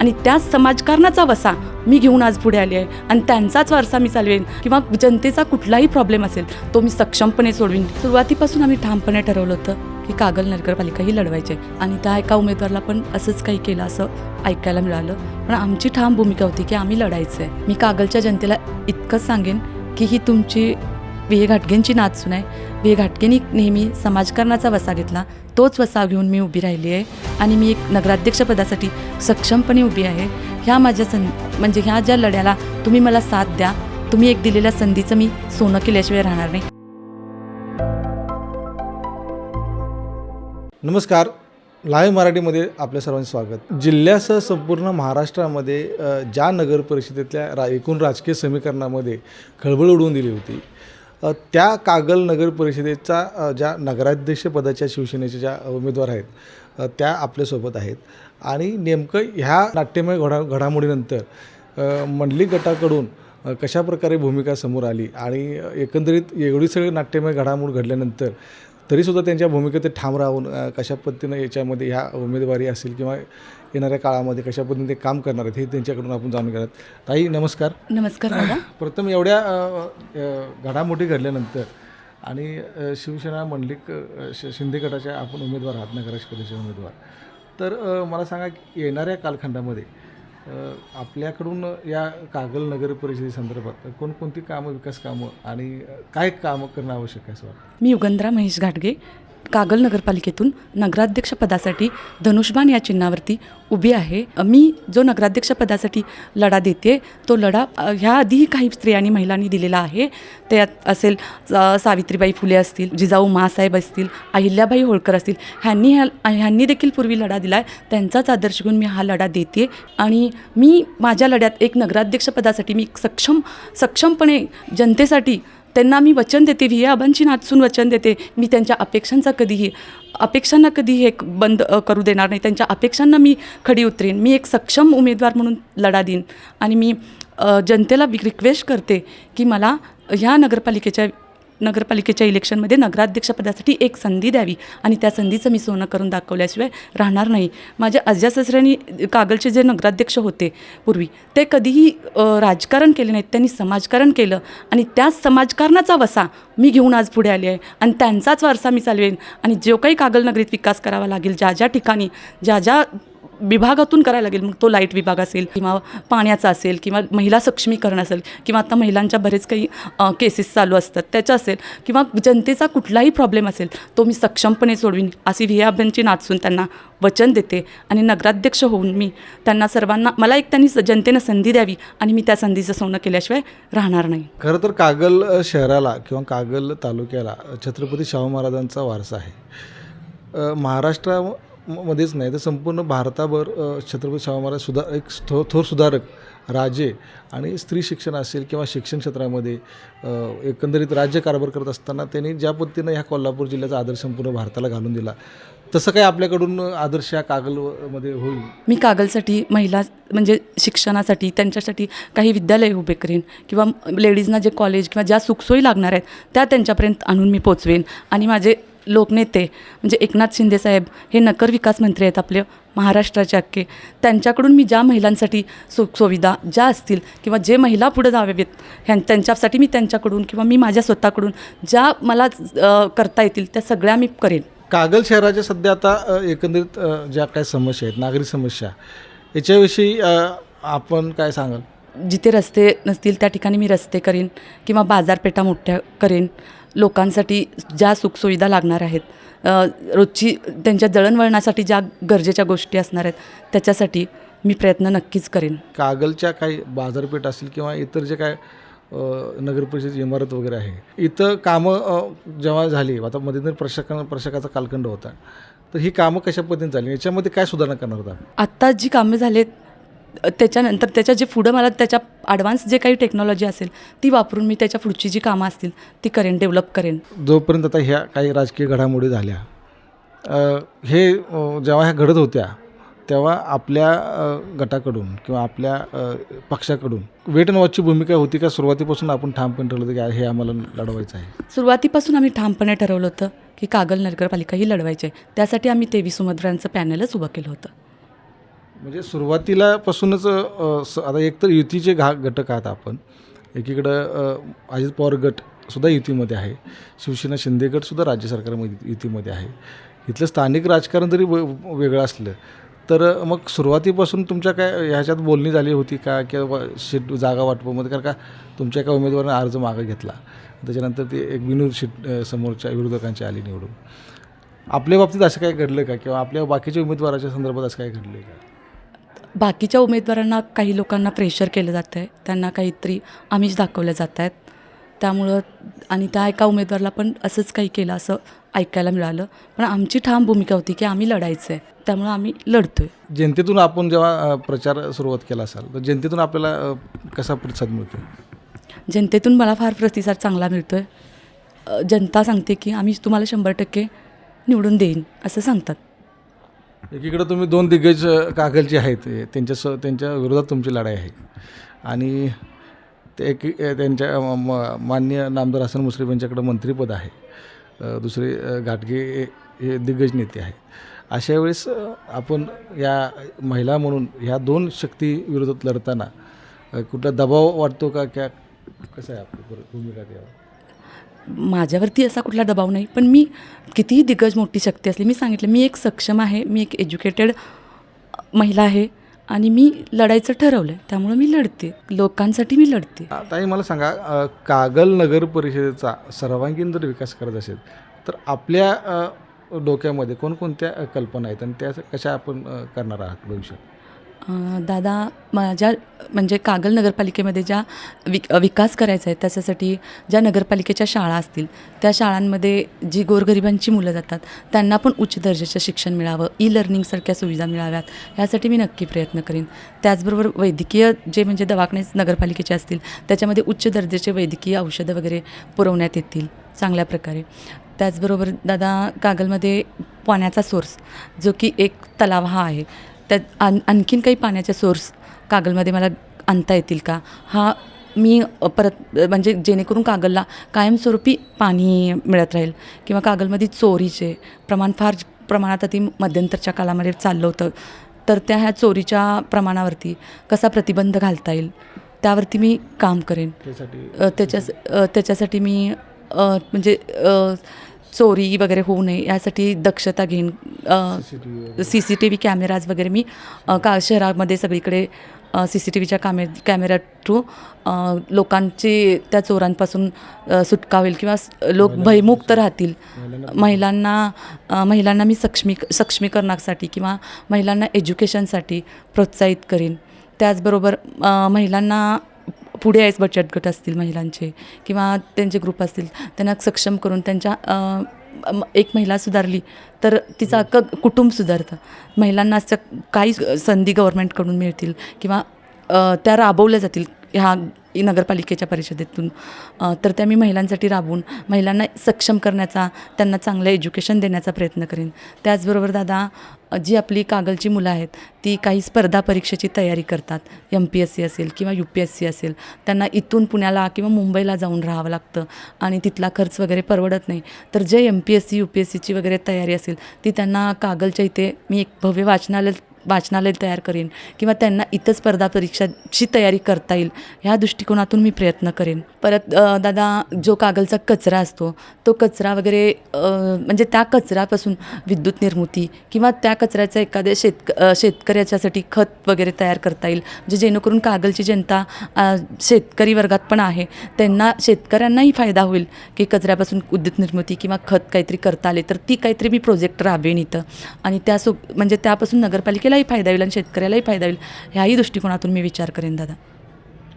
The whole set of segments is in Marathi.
आणि त्याच समाजकारणाचा वसा मी घेऊन आज पुढे आली आहे. आणि त्यांचाच वारसा मी चालवेन. किंवा जनतेचा कुठलाही प्रॉब्लेम असेल तो मी सक्षमपणे सोडवीन. सुरुवातीपासून आम्ही ठामपणे ठरवलं होतं की कागल नगरपालिका ही लढवायची. आणि त्या एका उमेदवाराला पण असंच काही केलं असं ऐकायला मिळालं. पण आमची ठाम भूमिका होती की आम्ही लढायचं आहे मी कागलच्या जनतेला इतकंच सांगेन की ही तुमची विहे घाटगेंची नाचून आहे विहे घाटगेंनी नेहमी समाजकारणाचा वसा घेतला. तोच वसा घेऊन मी उभी राहिली आहे आणि मी एक नगराध्यक्षपदासाठी सक्षमपणे उभी आहे. ह्या माझ्या सं म्हणजे ह्या ज्या लढ्याला तुम्ही मला साथ द्या तुम्ही एक दिलेल्या संधीचं मी सोनं केल्याशिवाय राहणार नाही. नमस्कार. लाईव्ह मराठीमध्ये आपल्या सर्वांचे स्वागत. जिल्ह्यासह संपूर्ण महाराष्ट्रामध्ये ज्या नगर परिषदेतल्या रा एकूण राजकीय समीकरणामध्ये खळबळ उडवून दिली होती त्या कागल नगर परिषदेचा ज्या नगराध्यक्षपदाच्या शिवसेनेच्या ज्या उमेदवार आहेत त्या आपल्यासोबत आहेत. आणि नेमकं ह्या नाट्यमय घडा घडामोडीनंतर मंडली गटाकडून कशा प्रकारे भूमिका समोर आली आणि एकंदरीत एवढी सगळी नाट्यमय घडामोड घडल्यानंतर तरीसुद्धा त्यांच्या भूमिकेत ते ठाम राहून कशा पद्धतीनं याच्यामध्ये ह्या उमेदवारी असेल किंवा येणाऱ्या काळामध्ये कशा पद्धतीने ते काम करणार आहेत हे त्यांच्याकडून आपण जाणून घेणार आहोत. ताई नमस्कार. नमस्कार दादा. प्रथम एवढ्या अ, अ, घडामोडी घडल्यानंतर आणि अ, शिवसेना मंडलिक अ, श- शिंदे गटाच्या आपण उमेदवार आहात नगराध्यक्षपदाचे उमेदवार. तर अ, मला सांगा की येणाऱ्या कालखंडामध्ये अ, आपल्याकडून या कागल नगर परिषदेसंदर्भात कोणकोणती कामं विकास कामं आणि अ, काय कामं करणं आवश्यक आहे असं वाटतं? मी युगंधरा महेश घाटगे कागल नगरपालिकेतून नगराध्यक्षपदासाठी धनुष्यबाण या चिन्हावरती उभी आहे. मी जो नगराध्यक्षपदासाठी लढा देते तो लढा ह्या आधीही काही स्त्रियांनी महिलांनी दिलेला आहे. त्यात असेल सावित्रीबाई फुले असतील जिजाऊ मासाहेब असतील अहिल्याबाई होळकर असतील ह्यांनी ह्या ह्यांनी देखील पूर्वी लढा दिला आहे त्यांचाच आदर्श घेऊन मी हा लढा देते आणि मी माझ्या लढ्यात एक नगराध्यक्षपदासाठी मी सक्षम सक्षमपणे जनतेसाठी त्यांना मी वचन देते वि आबांची नाचून वचन देते. मी त्यांच्या अपेक्षांचा कधीही अपेक्षांना कधीही एक बंद करू देणार नाही. त्यांच्या अपेक्षांना मी खडी उतरेन. मी एक सक्षम उमेदवार म्हणून लढा देईन. आणि मी जनतेला रिक्वेस्ट करते की मला ह्या नगरपालिकेच्या नगरपालिकेच्या इलेक्शनमध्ये नगराध्यक्षपदासाठी एक संधी द्यावी आणि त्या संधीचं मी सोनं करून दाखवल्याशिवाय राहणार नाही. माझ्या आज्या सासऱ्यांनी कागलचे जे नगराध्यक्ष होते पूर्वी ते कधीही राजकारण केले नाहीत. त्यांनी समाजकारण केलं आणि त्याच समाजकारणाचा वसा मी घेऊन आज पुढे आले आहे आणि त्यांचाच वारसा मी चालवेन. आणि जो काही कागल नगरीत विकास करावा लागेल ज्या ज्या ठिकाणी ज्या ज्या विभागातून करायला लागेल. मग तो लाइट विभाग असेल किंवा पाण्याचा असेल किंवा महिला सक्षमीकरण असेल किंवा आता महिलांच्या बरेच काही केसेस चालू असतात. त्याच्या असेल किंवा जनतेचा कुठलाही प्रॉब्लेम असेल तो मी सक्षमपणे सोडवीन. अशी व्हियाबांची नाचून त्यांना वचन देते आणि नगराध्यक्ष होऊन मी त्यांना सर्वांना मला एक त्यांनी स- जनतेनं संधी द्यावी आणि मी त्या संधीचं सोनं केल्याशिवाय राहणार नाही. खरं तर कागल शहराला किंवा कागल तालुक्याला छत्रपती शाहू महाराजांचा वारसा आहे. महाराष्ट्रा मध्येच नाही तर संपूर्ण भारताभर छत्रपती शाहू महाराज सुधा एक थो थोर सुधारक राजे आणि स्त्री शिक्षण असेल किंवा शिक्षण क्षेत्रामध्ये एकंदरीत राज्य कारभार करत असताना त्यांनी ज्या पद्धतीनं ह्या कोल्हापूर जिल्ह्याचा आदर्श संपूर्ण भारताला घालून दिला तसं काही आपल्याकडून आदर्श या कागलमध्ये होईल? मी कागलसाठी महिला म्हणजे शिक्षणासाठी त्यांच्यासाठी काही विद्यालय उभे करेन किंवा लेडीजना जे कॉलेज किंवा ज्या सुखसोयी लागणार आहेत त्या त्यांच्यापर्यंत आणून मी पोचवेन आणि माझे लोकनेते म्हणजे एकनाथ शिंदेसाहेब हे नकर विकास मंत्री आहेत आपले महाराष्ट्राचे अख्खे. त्यांच्याकडून मी ज्या महिलांसाठी सुखसुविधा ज्या असतील किंवा जे महिला पुढे जावेत ह्यां त्यांच्यासाठी मी त्यांच्याकडून किंवा मी माझ्या स्वतःकडून ज्या मला करता येतील त्या सगळ्या मी करेन. कागल शहराच्या सध्या आता एकंदरीत ज्या काही समस्या आहेत नागरी समस्या याच्याविषयी आपण काय सांगाल? जिथे रस्ते नसतील त्या ठिकाणी मी रस्ते करेन किंवा बाजारपेठा मोठ्या करेन. लोकांसाठी ज्या सुखसुविधा लागणार आहेत रोजची त्यांच्या दळणवळणासाठी ज्या गरजेच्या गोष्टी असणार आहेत त्याच्यासाठी मी प्रयत्न नक्कीच करेन. कागलच्या काही बाजारपेठ असेल किंवा इतर जे काय नगर परिषदेची इमारत वगैरे आहे इथं कामं जेव्हा झाली आता मध्यंतरी प्रशासका प्रशासकाचा कालखंड होता तर ही कामं कशा पद्धतीने झाली? याच्यामध्ये काय सुधारणा करणार होता? आत्ता जी कामं झालेत अ, त्याच्यानंतर त्याच्या जे पुढं मला त्याच्या ॲडव्हान्स जे काही टेक्नॉलॉजी असेल ती वापरून मी त्याच्या पुढची जी कामं असतील ती करेन डेव्हलप करेन. जोपर्यंत आता ह्या काही राजकीय घडामोडी झाल्या हे जेव्हा ह्या घडत होत्या तेव्हा आपल्या गटाकडून किंवा आपल्या पक्षाकडून वेट अँड वॉचची भूमिका होती का? सुरुवातीपासून आपण ठामपणे ठरवलं होतं की हे आम्हाला लढवायचं आहे. सुरुवातीपासून आम्ही ठामपणे ठरवलं होतं की कागल नगरपालिका ही लढवायची आहे. त्यासाठी आम्ही तेवीस उमेदवारांचं पॅनलच उभं केलं होतं. म्हणजे सुरुवातीलापासूनच अ, स- आता एकतर युतीचे घा घटक आहात आपण. एकीकडं अजित पवार गट सुद्धा युतीमध्ये आहे. शिवसेना शिंदे गटसुद्धा राज्य सरकारमध्ये युतीमध्ये आहे. इथलं स्थानिक राजकारण जरी व- वेगळं असलं तर मग सुरुवातीपासून तुमच्या काय ह्याच्यात बोलणी झाली होती का? किंवा सीट जागा वाटपामध्ये कारण का तुमच्या एका उमेदवाराने अर्ज मागं घेतला. त्याच्यानंतर ते एक विनोद सीट समोरच्या विरोधकांची आली निवडून. आपल्या बाबतीत असं काय घडलं का? किंवा आपल्या बाकीच्या उमेदवाराच्या संदर्भात असं काय घडलं का? बाकीच्या उमेदवारांना काही लोकांना प्रेशर केलं जातं आहे त्यांना काहीतरी आमिष दाखवल्या जात आहेत त्यामुळं आणि त्या एका उमेदवाराला पण असंच काही केलं असं ऐकायला मिळालं. पण आमची ठाम भूमिका होती की आम्ही लढायचं आहे त्यामुळं आम्ही लढतो आहे जनतेतून आपण जेव्हा प्रचार सुरुवात केला असाल तर जनतेतून आपल्याला कसा प्रतिसाद मिळतो जनतेतून मला फार प्रतिसाद चांगला मिळतो आहे जनता सांगते की आम्ही तुम्हाला शंभर टक्के निवडून देईन असं सांगतात. एकीकडं तुम्ही दोन दिग्गज कागलचे आहेत त्यांच्या स त्यांच्या विरोधात तुमची लढाई आहे. आणि ते एक त्यांच्या म- मान्य नामदार हसन मुश्रीफ यांच्याकडं मंत्रिपद आहे. दुसरे घाटगे हे- दिग्गज नेते आहे अशा वेळेस आपण या महिला म्हणून ह्या दोन शक्ती विरोधात लढताना कुठला दबाव वाटतो का? क्या कसं आहे आपली बरं भूमिका त्यावर? माझ्यावरती असा कुठला दबाव नाही पण मी कितीही दिग्गज मोठी शक्ती असली मी सांगितलं मी एक सक्षम आहे मी एक एज्युकेटेड महिला आहे आणि मी लढायचं ठरवलं आहे त्यामुळं मी लढते लोकांसाठी मी लढते. ताई मला सांगा कागल नगर परिषदेचा सर्वांगीण जर विकास करत असेल तर आपल्या डोक्यामध्ये कोणकोणत्या कल्पना आहेत आणि त्या कशा आपण करणार आहात भविष्यात? दादा माझ्या म्हणजे कागल नगरपालिकेमध्ये ज्या विक विकास करायचा आहे त्याच्यासाठी ज्या नगरपालिकेच्या शाळा असतील त्या शाळांमध्ये जी गोरगरिबांची मुलं जातात त्यांना पण उच्च दर्जाचं शिक्षण मिळावं ई लर्निंगसारख्या सुविधा मिळाव्यात ह्यासाठी मी नक्की प्रयत्न करीन. त्याचबरोबर वैद्यकीय जे म्हणजे दवाखाने नगरपालिकेचे असतील त्याच्यामध्ये उच्च दर्जाचे वैद्यकीय औषधं वगैरे पुरवण्यात येतील चांगल्या प्रकारे. त्याचबरोबर दादा कागलमध्ये पाण्याचा सोर्स जो की एक तलाव हा आहे त्यात आण आणखीन काही पाण्याचे सोर्स कागलमध्ये मला आणता येतील का? हा मी परत म्हणजे जेणेकरून कागलला कायमस्वरूपी पाणी मिळत राहील किंवा कागलमध्ये चोरीचे प्रमाण फार प्रमाणात ती मध्यंतरच्या काळामध्ये चाललं होतं तर त्या ह्या चोरीच्या प्रमाणावरती कसा प्रतिबंध घालता येईल त्यावरती मी काम करेन. त्याच्या त्याच्यासाठी मी म्हणजे चोरी वगैरे होऊ नये यासाठी दक्षता घेईन. C C T V cameras वगैरे मी का शहरामध्ये सगळीकडे सी सी टी व्हीच्या कॅमे कॅमेरा थ्रू लोकांची त्या चोरांपासून सुटका होईल किंवा लोक भयमुक्त राहतील. महिलांना महिलांना मी सक्षमी सक्षमीकरणासाठी किंवा महिलांना एज्युकेशनसाठी प्रोत्साहित करीन. त्याचबरोबर महिलांना पुढे यायच बचत गट असतील महिलांचे किंवा त्यांचे ग्रुप असतील त्यांना सक्षम करून त्यांच्या एक महिला सुधारली तर तिचं अख्खं कुटुंब सुधारतं. महिलांना असं काही संधी गव्हर्नमेंटकडून मिळतील किंवा त्या राबवल्या जातील ह्या नगरपालिकेच्या परिषदेतून. तर त्या मी महिलांसाठी राबवून महिलांना सक्षम करण्याचा त्यांना चांगलं एज्युकेशन देण्याचा प्रयत्न करेन. त्याचबरोबर दादा जी आपली कागलची मुलं आहेत ती काही स्पर्धा परीक्षेची तयारी करतात. एम पी एस सी असेल किंवा यू पी एस सी असेल. त्यांना इथून पुण्याला किंवा मुंबईला जाऊन राहावं लागतं आणि तिथला खर्च वगैरे परवडत नाही. तर जे M P S C U P S सीची वगैरे तयारी असेल ती त्यांना कागलच्या इथे मी एक भव्य वाचनालय वाचनालय तयार करेन किंवा त्यांना इथं स्पर्धा परीक्षाची तयारी करता येईल ह्या दृष्टिकोनातून मी प्रयत्न करेन. परत दादा जो कागलचा कचरा असतो तो कचरा वगैरे म्हणजे त्या कचऱ्यापासून विद्युत निर्मिती किंवा त्या कचऱ्याचा एखाद्या शेतक शेतकऱ्याच्यासाठी खत वगैरे तयार करता येईल म्हणजे जेणेकरून कागलची जनता शेतकरी वर्गात पण आहे त्यांना शेतकऱ्यांनाही फायदा होईल की कचऱ्यापासून विद्युत निर्मिती किंवा खत काहीतरी करता आले तर ती काहीतरी मी प्रोजेक्ट राबवेन इथं. आणि त्यासो म्हणजे त्यापासून नगरपालिकेलाही फायदा होईल आणि शेतकऱ्यालाही फायदा होईल ह्याही दृष्टिकोनातून मी विचार करेन दादा.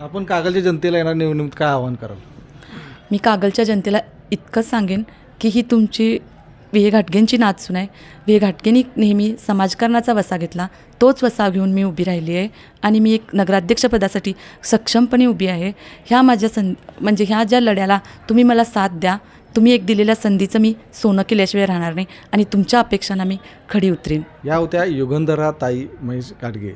आपण कागलच्या जनतेला येणार निवडणूक काय आव्हान कराल? मी कागलच्या जनतेला इतकंच सांगेन की ही तुमची विहे घाटगेंची नाचसून आहे. विहे घाटगेंनी नेहमी समाजकारणाचा वसा घेतला तोच वसा घेऊन मी उभी राहिली आहे आणि मी एक नगराध्यक्षपदासाठी सक्षमपणे उभी आहे. ह्या माझ्या सं म्हणजे ह्या ज्या लढ्याला तुम्ही मला साथ द्या तुम्ही एक दिलेल्या संधीचं मी सोनं केल्याशिवाय राहणार नाही आणि तुमच्या अपेक्षांना मी खडी उतरेन. या होत्या युगंधरा ताई महेश गाडगे.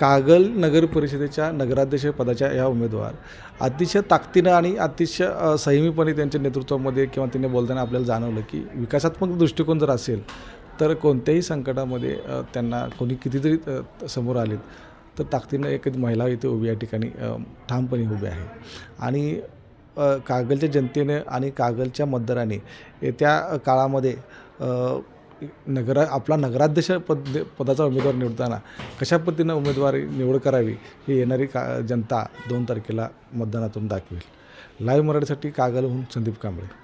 कागल नगर परिषदेच्या नगराध्यक्ष पदाच्या या उमेदवार. अतिशय ताकदीनं आणि अतिशय संयमीपणे त्यांच्या नेतृत्वामध्ये किंवा त्यांनी बोलताना आपल्याला जाणवलं की विकासात्मक दृष्टिकोन जर असेल तर कोणत्याही संकटामध्ये त्यांना कोणी कितीतरी समोर आलेत. तर ताकदीनं एक महिला इथे उभी या ठिकाणी ठामपणे उभी आहे. आणि कागलच्या जनतेने आणि कागलच्या मतदाराने येत्या काळामध्ये नगरा आपला नगराध्यक्ष पद पदाचा उमेदवार निवडताना कशा पद्धतीनं उमेदवारी निवड करावी ही येणारी का जनता दोन तारखेला मतदानातून दाखवेल. लाईव्ह मराठीसाठी कागलहून Sandeep Kamble.